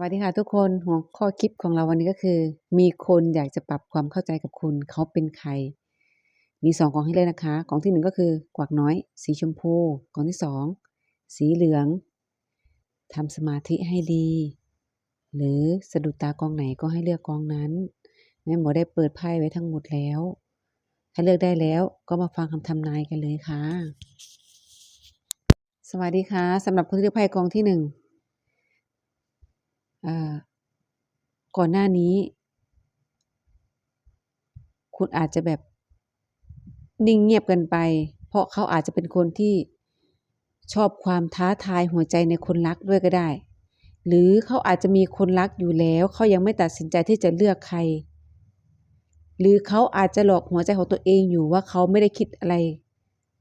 วัสดีค่ะทุกคนหัวข้อคลิปของเราวันนี้ก็คือ มีคนอยากจะปรับความเข้าใจกับคุณเขาเป็นใคร มีสองกล่องให้เลยนะคะกล่องที่หนึ่งก็คือกวักน้อย สีชมพูกล่องที่สองสีเหลืองทำสมาธิให้ดี หรือสะดุดตากองไหนก็ให้เลือกกองนั้นแม่หมอได้เปิดไพ่ไว้ทั้งหมดแล้ว ถ้าเลือกได้แล้วก็มาฟังคำทำนายกันเลยค่ะ สวัสดีค่ะสำหรับคนที่เลือกไพ่กองที่หนึ่ง ก่อนหน้านี้ คุณอาจจะแบบนิ่งเงียบกันไป เพราะเขาอาจจะเป็นคนที่ชอบความท้าทายหัวใจในคนรักด้วยก็ได้ หรือเขาอาจจะมีคนรักอยู่แล้ว เขายังไม่ตัดสินใจที่จะเลือกใคร หรือเขาอาจจะหลอกหัวใจของตัวเองอยู่ว่าเขาไม่ได้คิดอะไร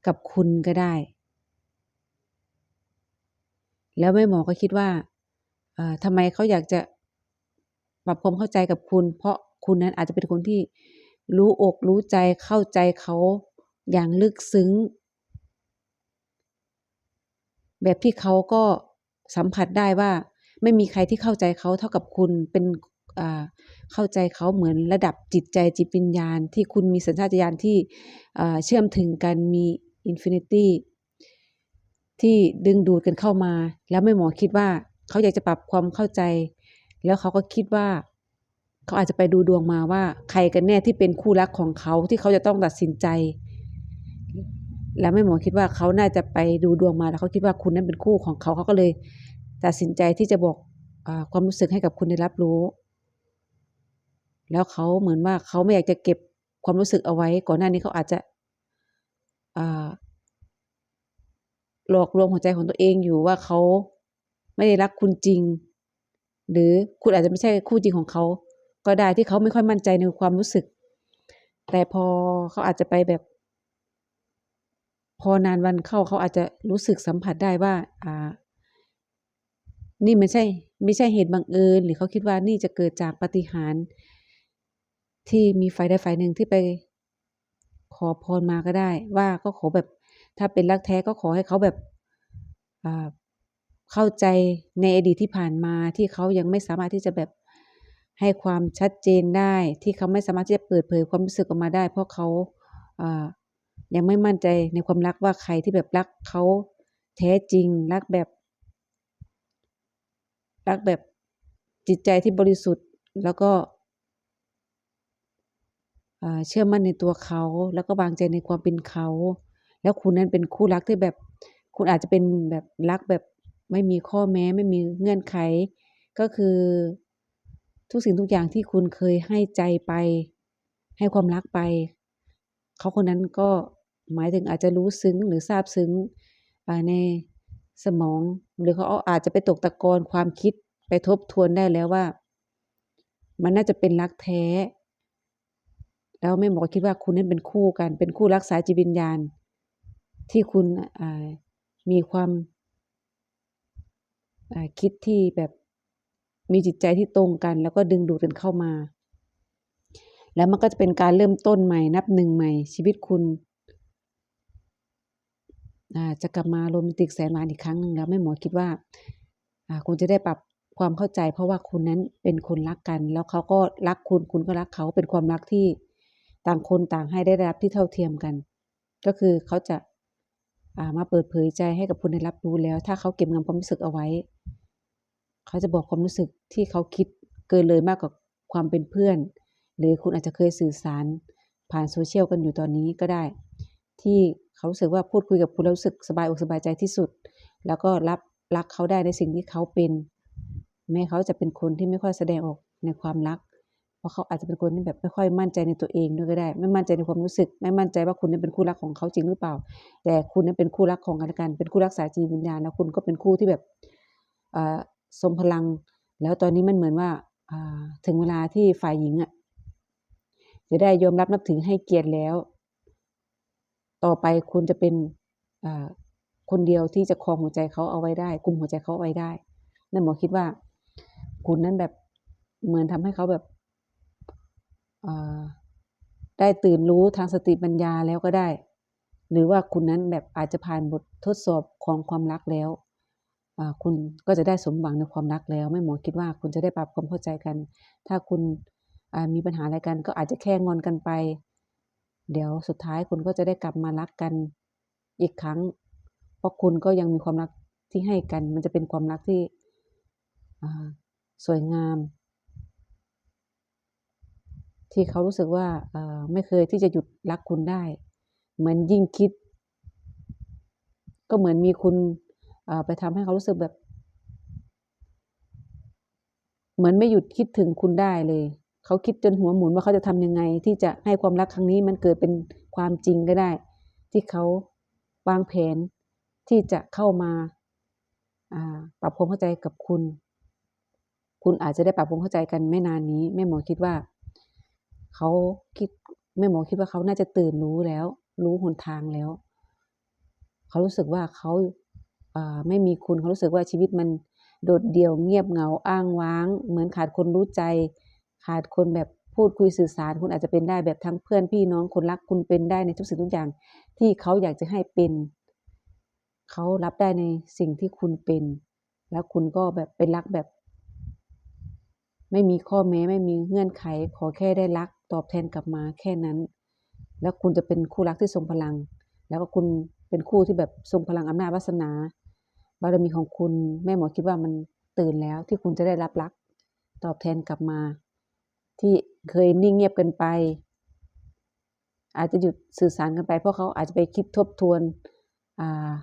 กับคุณก็ได้ แล้วแม่หมอก็คิดว่า ทำไมเขาอยากจะปรับความเข้าใจกับคุณ เพราะคุณนั้นอาจจะเป็นคนที่รู้อกรู้ใจเข้าใจเขาอย่างลึกซึ้ง แบบที่เขาก็สัมผัสได้ว่า ไม่มีใครที่เข้าใจเขาเท่ากับคุณเป็นเข้าใจเขาเหมือนระดับจิตใจจิตวิญญาณ ที่คุณมีสัญชาตญาณที่เชื่อมถึงกันมีอินฟินิตี้ที่ดึงดูดกันเข้ามา แล้วแม่หมอคิดว่า เขาอยากจะปรับความเข้าใจ แล้วเขาก็คิดว่า เขาอาจจะไปดูดวงมาว่า ใครกันแน่ที่เป็นคู่รักของเขาที่เขาจะต้องตัดสินใจ แล้วแม่หมอคิดว่าเขาน่าจะไปดูดวงมาแล้วเขาคิดว่าคุณนั้นเป็นคู่ของเขาเขาก็เลย ตัดสินใจที่จะบอกอความรู้สึกให้กับคุณได้รับรู้ แล้วเขาเหมือนว่าเขาไม่อยากจะเก็บความรู้สึกเอาไว้ ก่อนหน้านี้เขาอาจจะหลอกลวงหัวใจของตัวเองอยู่ว่าเขา ไม่ได้รักคุณจริง หรือคุณอาจจะไม่ใช่คู่จริงของเขา ก็ได้ที่เขาไม่ค่อยมั่นใจในความรู้สึก แต่พอเขาอาจจะไปแบบ พอนานวันเข้าเขาอาจจะรู้สึกสัมผัสได้ว่า อ่า นี่ไม่ใช่ ไม่ใช่เหตุบังเอิญหรือเขาคิดว่านี่จะเกิดจากปฏิหารที่มีฝ่ายใดฝ่ายหนึ่งที่ไปขอพรมาก็ได้ ว่าก็ขอแบบถ้าเป็นรักแท้ก็ขอให้เขาแบบอ่า เข้าใจในอดีตที่ผ่านมาที่เขายังไม่สามารถที่จะแบบให้ความชัดเจนได้ ที่เขาไม่สามารถที่จะเปิดเผยความรู้สึกออกมาได้ เพราะเขาอ่ายังไม่มั่นใจในความรักว่าใครที่แบบรักเขาแท้จริงรักแบบรักแบบจิตใจที่บริสุทธิ์แล้วก็เชื่อมั่นในตัวเขาแล้วก็วางใจในความเป็นเขา แล้วคุณนั้นเป็นคู่รักที่แบบคุณอาจจะเป็นแบบรักแบบ ไม่มีข้อแม้ไม่มีเงื่อนไข ก็คือ ทุกสิ่งทุกอย่างที่คุณเคยให้ใจไป ให้ความรักไป เขาคนนั้นก็หมายถึงอาจจะรู้ซึ้งหรือซาบซึ้งในสมอง หรือเขาอาจจะไปตกตะกอนความคิดไปทบทวนได้แล้วว่า มันน่าจะเป็นรักแท้ แล้วแม่หมอคิดว่าคุณนั้นเป็นคู่กัน เป็นคู่รักสายจิตวิญญาณ ที่คุณมีความ คิดที่แบบมีจิตใจที่ตรงกัน แล้วก็ดึงดูดกันเข้ามา แล้วมันก็จะเป็นการเริ่มต้นใหม่ นับหนึ่งใหม่ ชีวิตคุณอ่าจะกลับมาโรแมนติกแสนหวานอีกครั้งหนึ่งแล้วแม่หมอคิดว่าคุณจะได้ปรับความเข้าใจ เพราะว่าคุณนั้นเป็นคนรักกัน แล้วเขาก็รักคุณคุณก็รักเขาเป็นความรักที่ต่างคนต่างให้ได้รับที่เท่าเทียมกัน ก็คือเขาจะ มาเปิดเผยใจให้กับคุณได้รับรู้แล้ว ถ้าเขาเก็บงำความรู้สึกเอาไว้ เขาจะบอกความรู้สึกที่เขาคิดเกินเลยมากกว่าความเป็นเพื่อน หรือคุณอาจจะเคยสื่อสารผ่าน social กันอยู่ตอนนี้ก็ได้ ที่เขารู้สึกว่าพูดคุยกับคุณแล้วรู้สึกสบายอกสบายใจที่สุด แล้วก็รับรักเขาได้ในสิ่งที่เขาเป็น แม้เขาจะเป็นคนที่ไม่ค่อยแสดงออกในความรัก ราะเขาอาจจะเป็นคนที่แบบไม่ค่อยมั่นใจในตัวเองด้วยก็ได้ ไม่มั่นใจในความรู้สึก ไม่มั่นใจว่าคุณนั้นเป็นคู่รักของเขาจริงหรือเปล่า แต่คุณนั้นเป็นคู่รักของกันและกัน เป็นคู่รักสายจิตวิญญาณแล้วคุณก็เป็นคู่ที่แบบอ่าทรงพลัง แล้วตอนนี้มันเหมือนว่าถึงเวลาที่ฝ่ายหญิงอะจะได้ยอมรับนับถือให้เกียรติแล้ว ต่อไปคุณจะเป็นคนเดียวที่จะครองหัวใจเขาเอาไว้ได้กลุ่มหัวใจเขาเอาไว้ได้แม่นหมอคิดว่า คุณนั้นแบบเหมือนทำให้เขาแบบ ได้ตื่นรู้ทางสติปัญญาแล้วก็ได้ หรือว่าคุณนั้นแบบอาจจะผ่านบททดสอบของความรักแล้วคุณก็จะได้สมหวังในความรักแล้วแม่หมอคิดว่าคุณจะได้ปรับความเข้าใจกัน ถ้าคุณมีปัญหาอะไรกัน ก็อาจจะแค่งอนกันไป เดี๋ยวสุดท้ายคุณก็จะได้กลับมารักกันอีกครั้ง เพราะคุณก็ยังมีความรักที่ให้กัน มันจะเป็นความรักที่สวยงาม ที่เขารู้สึกว่าเอไม่เคยที่จะหยุดรักคุณได้ เหมือนยิ่งคิด ก็เหมือนมีคุณอไปทำให้เขารู้สึกแบบ เหมือนไม่หยุดคิดถึงคุณได้เลย เขาคิดจนหัวหมุนว่าเขาจะทำยังไง ที่จะให้ความรักครั้งนี้มันเกิดเป็นความจริงก็ได้ ที่เขาวางแผนที่จะเข้ามาอ่าปรับความเข้าใจกับคุณ คุณอาจจะได้ปรับความเข้าใจกันไม่นานนี้แม่หมอคิดว่า เขาคิดแม่หมอคิดว่าเขาน่าจะตื่นรู้แล้ว รู้หนทางแล้ว เขารู้สึกว่าเขาอ่าไม่มีคุณเขารู้สึกว่าชีวิตมันโดดเดี่ยวเงียบเหงาอ้างว้าง เหมือนขาดคนรู้ใจ ขาดคนแบบพูดคุยสื่อสารคุณอาจจะเป็นได้แบบทั้งเพื่อนพี่น้องคนรักคุณเป็นได้ในทุกสิ่งทุกอย่างที่เขาอยากจะให้เป็น เขารับได้ในสิ่งที่คุณเป็น แล้วคุณก็แบบเป็นรักแบบ ไม่มีข้อแม้ไม่มีเงื่อนไข ขอแค่ได้รัก ตอบแทนกลับมาแค่นั้น แล้วคุณจะเป็นคู่รักที่ทรงพลัง แล้วก็คุณเป็นคู่ที่แบบทรงพลังอำนาจวาสนา บารมีของคุณแม่หมอคิดว่ามันตื่นแล้วที่คุณจะได้รับรัก ตอบแทนกลับมา ที่เคยนิ่งเงียบกันไป อาจจะหยุดสื่อสารกันไป เพราะเขาอาจจะไปคิดทบทวนา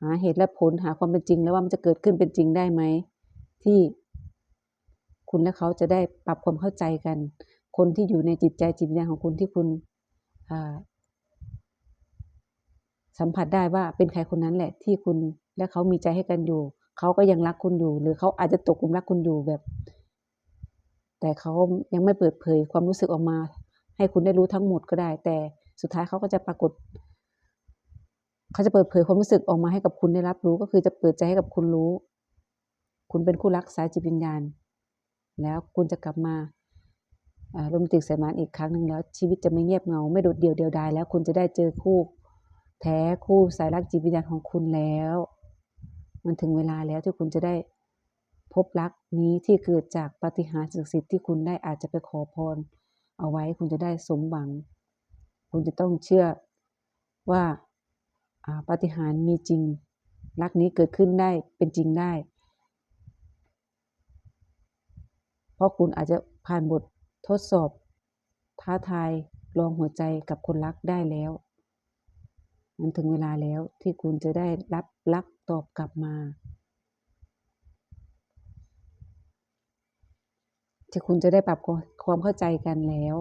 หาเหตุและผลหาความเป็นจริงแล้วว่ามันจะเกิดขึ้นเป็นจริงได้ไหมที่คุณและเขาจะได้ปรับความเข้าใจกัน คนที่อยู่ในจิตใจจิตวิญญาณของคุณที่คุณสัมผัสได้ว่าเป็นใครคนนั้นแหละ ที่คุณและเขามีใจให้กันอยู่ เขาก็ยังรักคุณอยู่ หรือเขาอาจจะตกหลุมรักคุณอยู่แบบ แต่เขายังไม่เปิดเผยความรู้สึกออกมา ให้คุณได้รู้ทั้งหมดก็ได้ แต่สุดท้ายเขาก็จะปรากฏ เขาจะเปิดเผยความรู้สึกออกมาให้กับคุณได้รับรู้ ก็คือจะเปิดใจให้กับคุณรู้ คุณเป็นคู่รักสายจิตวิญญาณ แล้วคุณจะกลับมา โรแมติกสายมานอีกครั้งหนึ่งแล้ว ชีวิตจะไม่เงียบเงา ไม่โดดเดี่ยวเดียวดายแล้วคุณจะได้เจอคู่แท้คู่สายรักจิตวิญญาณของคุณแล้ว มันถึงเวลาแล้วที่คุณจะได้พบรักนี้ที่เกิดจากปฏิหารศักดิ์สิทธิ์ที่คุณได้อาจจะไปขอพร เอาไว้คุณจะได้สมหวัง คุณจะต้องเชื่อว่าปฏิหารมีจริง รักนี้เกิดขึ้นได้เป็นจริงได้ เพราะคุณอาจจะผ่านบท ทดสอบ ท้าทายลองหัวใจกับคนรักได้แล้ว มันถึงเวลาแล้วที่คุณจะได้รับรักตอบกลับมา ที่คุณจะได้ปรับความเข้าใจกันแล้ว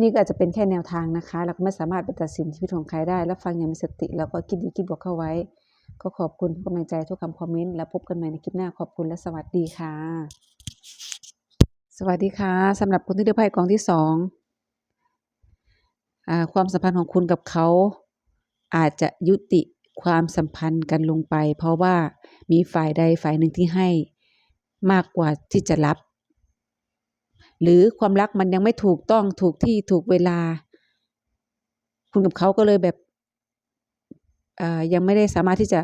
นี่ก็อาจจะเป็นแค่แนวทางนะคะ เราไม่สามารถไปตัดสินชีวิตของใครได้แล้วฟังอย่างมีสติ แล้วก็คิดดีคิดบวกเข้าไว้ ก็ขอบคุณทุกกำลังใจทุกคำคอมเมนต์ แล้วพบกันใหม่ในคลิปหน้าขอบคุณและสวัสดีค่ะ สวัสดีค่ะสำหรับคนที่เลือกไพ่กองที่สองอความสัมพันธ์ของคุณกับเขา อาจจะยุติความสัมพันธ์กันลงไป เพราะว่ามีฝ่ายใดฝ่ายหนึ่งที่ให้มากกว่าที่จะรับ หรือความรักมันยังไม่ถูกต้องถูกที่ถูกเวลา คุณกับเขาก็เลยแบบยังไม่ได้สามารถที่จะ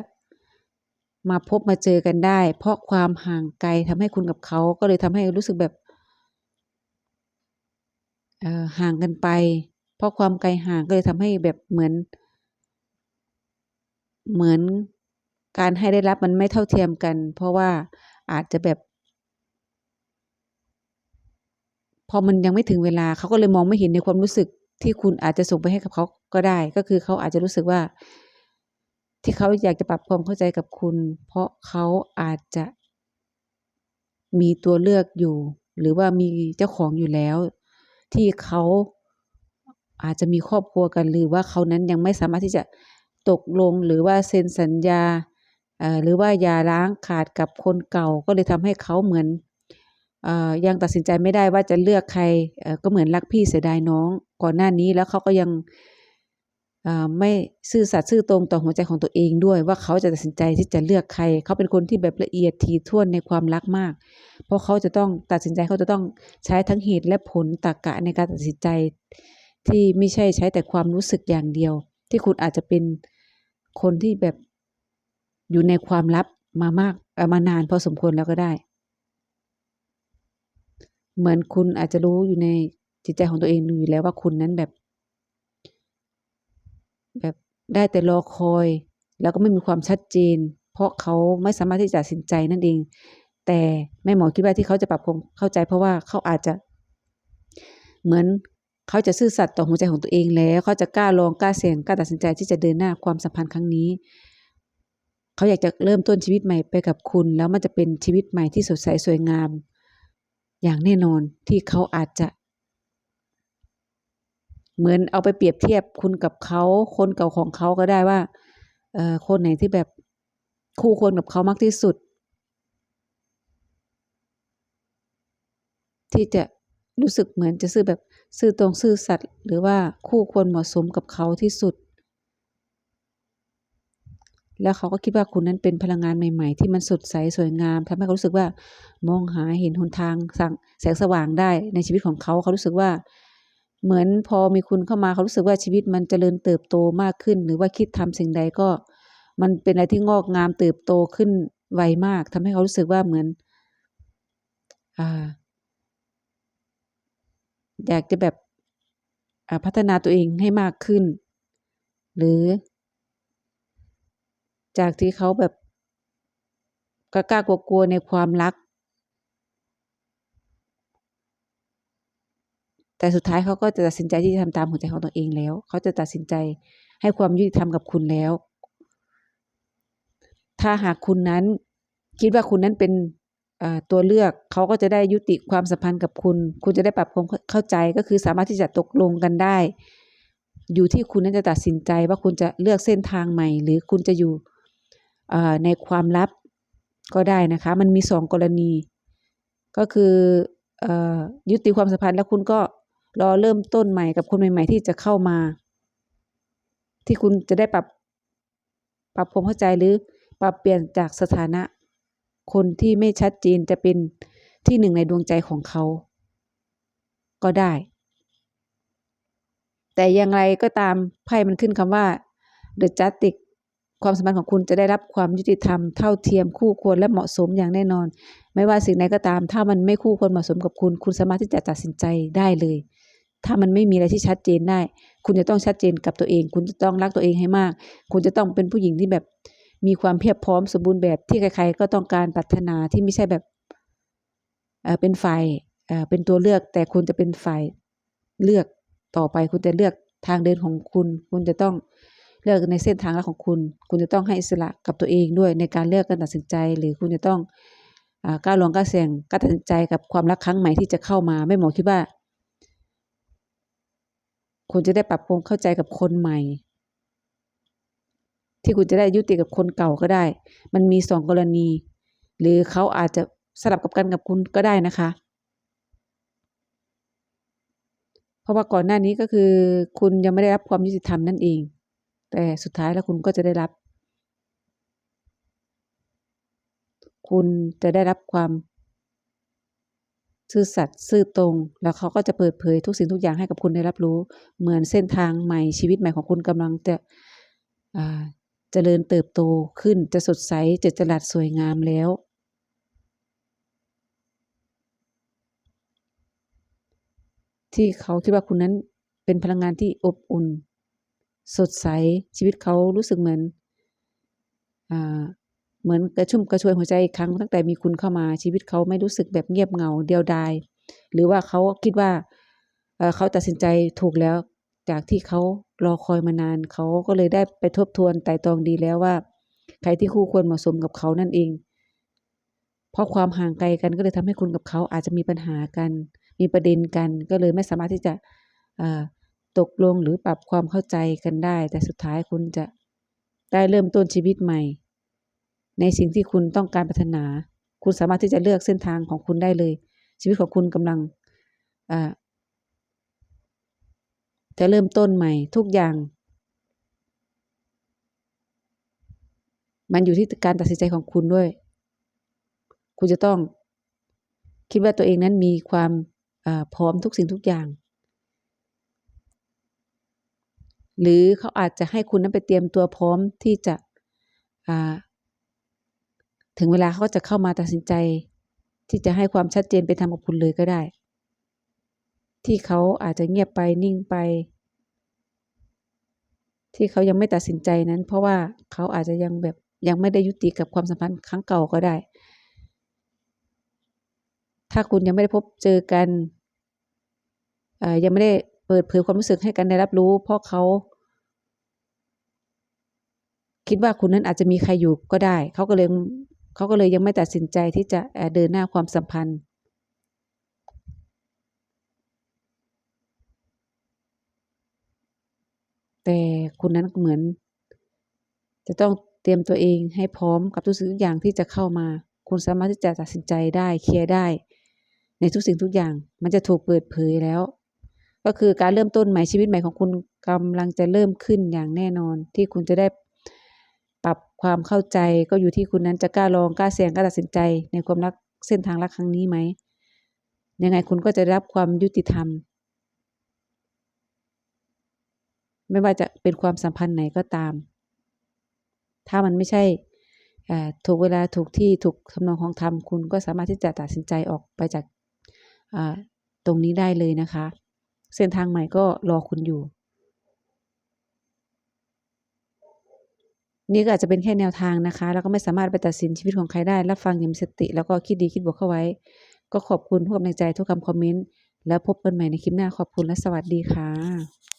มาพบมาเจอกันได้ เพราะความห่างไกลทำให้คุณกับเขาก็เลยทำให้รู้สึกแบบ ห่างกันไป เพราะความไกลห่างก็เลยทำให้แบบเหมือน เหมือนการให้ได้รับมันไม่เท่าเทียมกัน เพราะว่าอาจจะแบบ พอมันยังไม่ถึงเวลาเขาก็เลยมองไม่เห็นในความรู้สึกที่คุณอาจจะส่งไปให้กับเขาก็ได้ ก็คือเขาอาจจะรู้สึกว่า ที่เขาอยากจะปรับความเข้าใจกับคุณ เพราะเขาอาจจะมีตัวเลือกอยู่ หรือว่ามีเจ้าของอยู่แล้ว ที่เขาอาจจะมีครอบครัวกันหรือว่าเขานั้นยังไม่สามารถที่จะตกลงหรือว่าเซ็นสัญญาหรือว่าอย่าร้างขาดกับคนเก่าก็เลยทำให้เขาเหมือนอยังตัดสินใจไม่ได้ว่าจะเลือกใครก็เหมือนรักพี่เสียดายน้อง ก่อนหน้านี้แล้วเขาก็ยัง ไม่ซื่อสัตย์ซื่อตรงต่อหัวใจของตัวเองด้วย ว่าเขาจะตัดสินใจที่จะเลือกใคร เขาเป็นคนที่แบบละเอียดถี่ถ้วนในความรักมาก เพราะเขาจะต้องตัดสินใจเขาจะต้องใช้ทั้งเหตุและผลตรรกะในการตัดสินใจ ที่ไม่ใช่ใช้แต่ความรู้สึกอย่างเดียว ที่คุณอาจจะเป็นคนที่แบบอยู่ในความลับมามากมานานพอสมควรแล้วก็ได้ เหมือนคุณอาจจะรู้อยู่ในจิตใจของตัวเองอยู่แล้วว่าคุณนั้นแบบ แบบได้แต่รอคอย แล้วก็ไม่มีความชัดเจน เพราะเขาไม่สามารถที่จะตัดสินใจนั่นเอง แต่แม่หมอคิดว่าที่เขาจะปรับความเข้าใจ เพราะว่าเขาอาจจะ เหมือนเขาจะซื่อสัตย์ต่อหัวใจของตัวเองแล้ว เขาจะกล้าลองกล้าเสี่ยงกล้าตัดสินใจที่จะเดินหน้าความสัมพันธ์ครั้งนี้ เขาอยากจะเริ่มต้นชีวิตใหม่ไปกับคุณ แล้วมันจะเป็นชีวิตใหม่ที่สดใสสวยงาม อย่างแน่นอนที่เขาอาจจะ เหมือนเอาไปเปรียบเทียบคุณกับเขาคนเก่าของเขาก็ได้ว่าเออคนไหนที่แบบคู่ควรกับเขามากที่สุด ที่จะรู้สึกเหมือนจะซื่อแบบซื่อตรงซื่อสัตย์หรือว่าคู่ควรเหมาะสมกับเขาที่สุด แล้วเขาก็คิดว่าคุณนั้นเป็นพลังงานใหม่ ๆ ที่มันสดใสสวยงามทำให้เขารู้สึกว่ามองหาเห็นหนทางสังแสงสว่างได้ในชีวิตของเขาเขารู้สึกว่า เหมือนพอมีคุณเข้ามาเขารู้สึกว่าชีวิตมันเจริญเติบโตมากขึ้น หรือว่าคิดทำสิ่งใดก็ มันเป็นอะไรที่งอกงามเติบโตขึ้นไวมากทำให้เขารู้สึกว่าเหมือน อ่า อยากจะแบบพัฒนาตัวเองให้มากขึ้น หรือ จากที่เขาแบบกล้ากลัวในความรัก แต่สุดท้ายเขาก็จะตัดสินใจที่จะทำตามหัวใจของตัวเองแล้ว เขาจะตัดสินใจให้ความยุติธรรมกับคุณแล้ว ถ้าหากคุณนั้นคิดว่าคุณนั้นเป็นตัวเลือกเขาก็จะได้ยุติความสัมพันธ์กับคุณ คุณจะได้ปรับความเข้าใจก็คือสามารถที่จะตกลงกันได้ อยู่ที่คุณนั้นจะตัดสินใจว่าคุณจะเลือกเส้นทางใหม่ หรือคุณจะอยู่ในความลับก็ได้นะคะ มันมีสองกรณี ก็คืออยุติความสัมพันธ์แล้วคุณก็ รอเริ่มต้นใหม่กับคนใหม่ ๆ ที่จะเข้ามา ที่คุณจะได้ปรับ ปรับความเข้าใจหรือปรับเปลี่ยนจากสถานะ คนที่ไม่ชัดเจนจะเป็นที่หนึ่งในดวงใจของเขา ก็ได้ แต่อย่างไรก็ตามไพ่มันขึ้นคำว่า The Justice ความสัมพันธ์ของคุณจะได้รับความยุติธรรมเท่าเทียมคู่ควรและเหมาะสมอย่างแน่นอน ไม่ว่าสิ่งใดก็ตาม ถ้ามันไม่คู่ควรเหมาะสมกับคุณ คุณสามารถที่จะตัดสินใจได้เลย ถ้ามันไม่มีอะไรที่ชัดเจนได้ คุณจะต้องชัดเจนกับตัวเอง คุณจะต้องรักตัวเองให้มาก คุณจะต้องเป็นผู้หญิงที่แบบมีความเพียบพร้อมสมบูรณ์แบบที่ใครๆก็ต้องการปรารถนาที่ไม่ใช่แบบเเป็นฝ่ายเป็นตัวเลือก แต่คุณจะเป็นฝ่ายเลือกต่อไป คุณจะเลือกทางเดินของคุณ คุณจะต้องเลือกในเส้นทางลัดของคุณ คุณจะต้องให้อิสระกับตัวเองด้วยในการเลือกการตัดสินใจ หรือคุณจะต้องกล้าลองกล้าเสี่ยงกล้าตัดสินใจกับความรักครั้งใหม่ที่จะเข้ามาแม่หมอคิดว่า คุณจะได้ปรับปรุงเข้าใจกับคนใหม่ ที่คุณจะได้ยุติกับคนเก่าก็ได้ มันมีสองกรณี หรือเขาอาจจะสลับกับกันกับคุณก็ได้นะคะ เพราะว่าก่อนหน้านี้ก็คือ คุณยังไม่ได้รับความยุติธรรมนั่นเอง แต่สุดท้ายแล้วคุณก็จะได้รับ คุณจะได้รับความ ซื่อสัตย์ซื่อตรง แล้วเขาก็จะเปิดเผยทุกสิ่งทุกอย่างให้กับคุณได้รับรู้ เหมือนเส้นทางใหม่ชีวิตใหม่ของคุณกำลังจะเจริญเติบโตขึ้นจะสดใสจิดจรัสสวยงามแล้ว ที่เขาคิดว่าคุณนั้นเป็นพลังงานที่อบอุ่น สดใสชีวิตเขารู้สึกเหมือนอ เหมือนกระชุ่มกระชวยหัวใจอีกครั้งตั้งแต่มีคุณเข้ามาชีวิตเขาไม่รู้สึกแบบเงียบเหงาเดียวดายหรือว่าเขาคิดว่าเขาตัดสินใจถูกแล้วจากที่เขารอคอยมานานเขาก็เลยได้ไปทบทวนไต่ตรองดีแล้วว่า ใครที่คู่ควรเหมาะสมกับเขานั่นเอง เพราะความห่างไกลกันก็เลยทำให้คุณกับเขาอาจจะมีปัญหากัน มีประเด็นกันก็เลยไม่สามารถที่จะตกลงหรือปรับความเข้าใจกันได้ แต่สุดท้ายคุณจะได้เริ่มต้นชีวิตใหม่ ในสิ่งที่คุณต้องการปรารถนา คุณสามารถที่จะเลือกเส้นทางของคุณได้เลย ชีวิตของคุณกำลังจะเริ่มต้นใหม่ทุกอย่าง มันอยู่ที่การตัดสินใจของคุณด้วย คุณจะต้องคิดว่าตัวเองนั้นมีความพร้อมทุกสิ่งทุกอย่าง หรือเขาอาจจะให้คุณนั้นไปเตรียมตัวพร้อมที่จะ ถึงเวลาเขาก็จะเข้ามาตัดสินใจ ที่จะให้ความชัดเจนเป็นธรรมกับคุณเลยก็ได้ ที่เขาอาจจะเงียบไปนิ่งไป ที่เขายังไม่ตัดสินใจนั้น เพราะว่าเขาอาจจะยังแบบยังไม่ได้ยุติกับความสัมพันธ์ครั้งเก่าก็ได้ ถ้าคุณยังไม่ได้พบเจอกันยังไม่ได้เปิดเผยความรู้สึกให้กันได้รับรู้ เพราะเขา คิดว่าคุณนั้นอาจจะมีใครอยู่ก็ได้ เขาก็เลย เขาก็เลยยังไม่ตัดสินใจที่จะเดินหน้าความสัมพันธ์ แต่คุณนั้นเหมือน จะต้องเตรียมตัวเองให้พร้อมกับทุกสิ่งทุกอย่างที่จะเข้ามา คุณสามารถที่จะตัดสินใจได้เคลียร์ได้ ในทุกสิ่งทุกอย่าง มันจะถูกเปิดเผยแล้ว ก็คือการเริ่มต้นใหม่ชีวิตใหม่ของคุณกำลังจะเริ่มขึ้นอย่างแน่นอนที่คุณจะได้ ความเข้าใจก็อยู่ที่คุณนั้นจะกล้าลองกล้าเสี่ยงกล้าตัดสินใจในความรักเส้นทางรักครั้งนี้ไหมยังไงคุณก็จะรับความยุติธรรม ไม่ว่าจะเป็นความสัมพันธ์ไหนก็ตาม ถ้ามันไม่ใช่ถูกเวลาถูกที่ถูกทำนองของธรรมคุณก็สามารถที่จะตัดสินใจออกไปจากตรงนี้ได้เลยนะคะ เส้นทางใหม่ก็รอคุณอยู่ นี่ก็อาจจะเป็นแค่แนวทางนะคะ แล้วก็ไม่สามารถไปตัดสินชีวิตของใครได้ รับฟังอย่างมีสติ แล้วก็คิดดีคิดบวกเข้าไว้ ก็ขอบคุณทุกกำลังใจทุกคำคอมเมนต์ แล้วพบกันใหม่ในคลิปหน้าขอบคุณและสวัสดีค่ะ